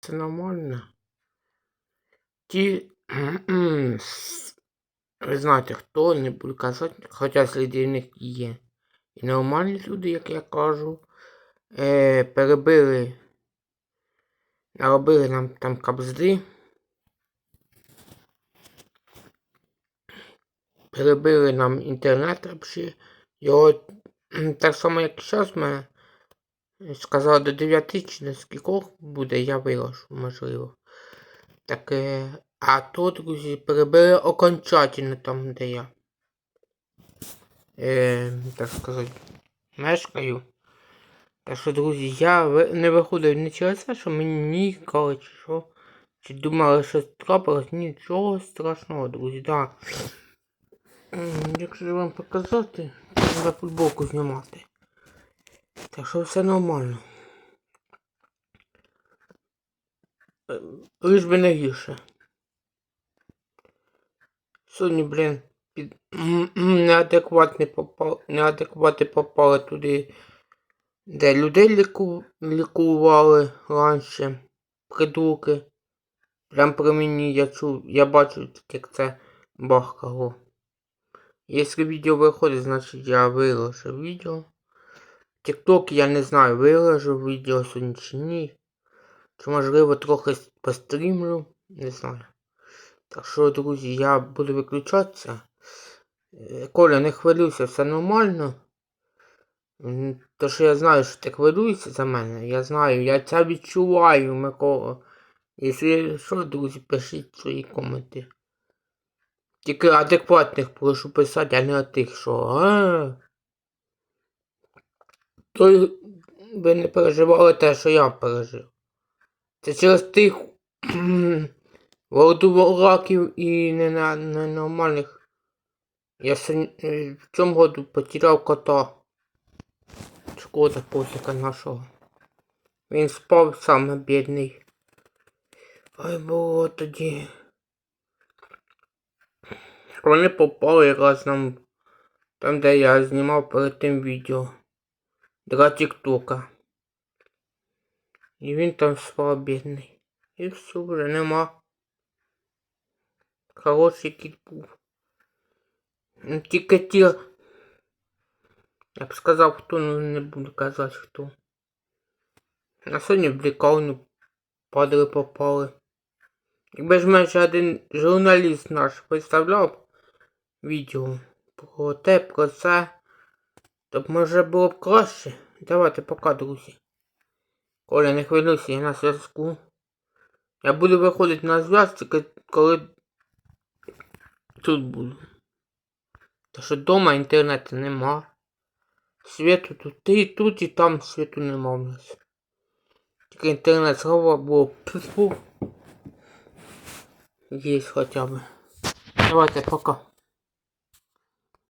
Це нормально. Ті. Ви знаєте, хто не буду казати, хоча сліди в них є. І нормальні люди, як я кажу, е, перебили, наробили нам там кабзди. Перебили нам інтернет взагалі. Його так само, як зараз ми сказали до 9 чи до скількох буде, я виложу, можливо. Так, а то, друзі, перебили окончательно там, де я. Е, так сказати, мешкаю. Так що, друзі, я не виходив не через те, що мені ніколи чи що. Чи думали, що трапилось, нічого страшного, друзі, да. М, Якщо вам показати, треба футболку знімати. Так що все нормально. Е, Лиш би не гірше. Сьогодні, блін, під... неадекватні попали, неадеквати попали туди, де людей ліку... лікували раніше. Придурки. Прям при мені я чув, я бачу, як це бахкало. Якщо відео виходить, значить я виложив відео. Тікток я не знаю, виложив відео сьогодні чи ні. Чи можливо трохи пострімлю, не знаю. Так що, друзі, я буду виключатися. Е, Коля, не хвилюйся, все нормально. То що я знаю, що ти хвилюєшся за мене. Я знаю, я це відчуваю, Микола. Якщо що, друзі, пишіть свої коменти. Тільки адекватних прошу писати, а не тих, що. А. То ви не переживали те, що я пережив. Це через тих володураків і ненормальних. Я е, в цьому году потеряв кота. Шкода котика нашого. Він спав саме бідний. Ой було тоді. Вони попали якраз нам там, де я знімав перед тим відео. Для Тіктока. І він там спав бідний. І все, вже нема. Хороший кіт був. Ну, Тільки ті. Я б сказав, хто, ну не буду казати хто. А сьогодні в лікарню падали попали. Якби ж менше один журналіст наш виставляв відео про те, про це, то б може було б краще. Давайте пока, друзі. Коля, не хвилюйся, я на зв'язку. Я буду виходити на тільки коли тут буду. Та що вдома інтернету нема. Світу тут і тут, і там світу нема в нас. Тільки інтернет слава Богу. Фу. Є хоча б. Давайте пока.